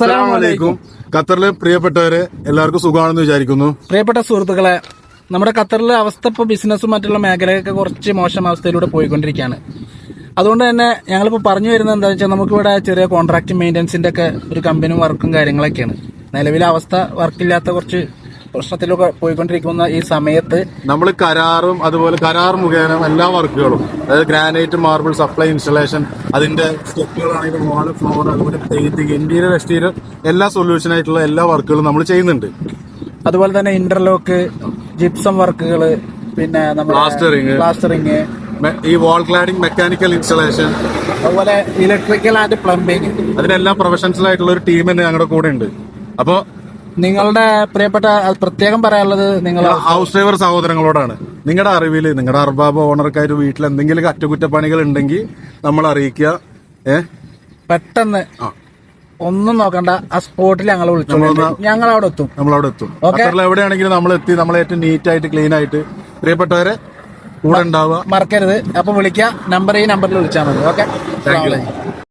അസ്സലാമലൈക്കും ഖത്തറിലെ പ്രിയപ്പെട്ടവരെ എല്ലാവർക്കും സുഖമാണെന്ന് വിചാരിക്കുന്നു. പ്രിയപ്പെട്ട സുഹൃത്തുക്കളെ നമ്മുടെ ഖത്തറിലെ അവസ്ഥ ഇപ്പോൾ ബിസിനസ്സും മറ്റുള്ള മേഖലയൊക്കെ കുറച്ച് മോശം അവസ്ഥയിലൂടെ പോയിക്കൊണ്ടിരിക്കുകയാണ്. അതുകൊണ്ട് തന്നെ ഞങ്ങളിപ്പോൾ പറഞ്ഞു വരുന്നത് എന്താണെന്ന് വെച്ചാൽ നമുക്കിവിടെ ചെറിയ കോൺട്രാക്ട് മെയിന്റനൻസിന്റെ ഒക്കെ ഒരു കമ്പനി വർക്കും കാര്യങ്ങളൊക്കെയാണ്. നിലവിലെ അവസ്ഥ വർക്കില്ലാത്ത കുറച്ച് പ്രശ്നത്തിലൊക്കെ പോയിക്കൊണ്ടിരിക്കുന്ന ഈ സമയത്ത് നമ്മൾ കരാറും അതുപോലെ കരാർ മുഖേന എല്ലാ വർക്കുകളും അതായത് ഗ്രാനൈറ്റ് മാർബിൾ സപ്ലൈ ഇൻസ്റ്റലേഷൻ അതിന്റെ സ്റ്റെപ്പുകളാണെങ്കിലും വാൾ ഫ്ലോർ അതുപോലെ പെയിന്റിങ് ഇന്റീരിയർ എക്സ്റ്റീരിയർ എല്ലാ സൊല്യൂഷൻ ആയിട്ടുള്ള എല്ലാ വർക്കുകളും നമ്മൾ ചെയ്യുന്നുണ്ട്. അതുപോലെ തന്നെ ഇന്റർലോക്ക് ജിപ്സം വർക്കുകൾ പിന്നെ നമ്മൾ Plastering. പ്ലാസ്റ്ററിങ് ഈ വാൾ ക്ലാഡിംഗ് മെക്കാനിക്കൽ ഇൻസ്റ്റലേഷൻ അതുപോലെ ഇലക്ട്രിക്കൽ ആൻഡ് പ്ലംബിംഗ് അതിനെല്ലാം പ്രൊഫഷണൽ ആയിട്ടുള്ള ഒരു ടീം തന്നെ ഞങ്ങളുടെ കൂടെ ഉണ്ട്. അപ്പോൾ നിങ്ങളുടെ പ്രിയപ്പെട്ട പ്രത്യേകം പറയാനുള്ളത് നിങ്ങൾ ഹൗസ് ഡ്രൈവർ സഹോദരങ്ങളോടാണ്. നിങ്ങളുടെ അറിവിൽ നിങ്ങളുടെ അർബാബ് ഓണർക്കാർ വീട്ടിൽ എന്തെങ്കിലും അറ്റകുറ്റപ്പണികൾ ഉണ്ടെങ്കിൽ നമ്മൾ അറിയിക്കുക. ഏ? പെട്ടെന്ന് ഒന്നും നോക്കണ്ട. ആ സ്പോട്ടിൽ ഞങ്ങൾ വിളിച്ചു ഞങ്ങൾ അവിടെ എത്തും. നമ്മൾ അവിടെ എത്തും എവിടെയാണെങ്കിലും നമ്മൾ എത്തി. നമ്മൾ ഏറ്റവും നീറ്റ് ആയിട്ട് ക്ലീൻ ആയിട്ട്. പ്രിയപ്പെട്ടവരെ കൂടെ ഉണ്ടാവുക. മറക്കരുത്. അപ്പൊ വിളിക്കുക നമ്പർ ഈ നമ്പറിൽ വിളിച്ചാൽ മതി. ഓക്കെ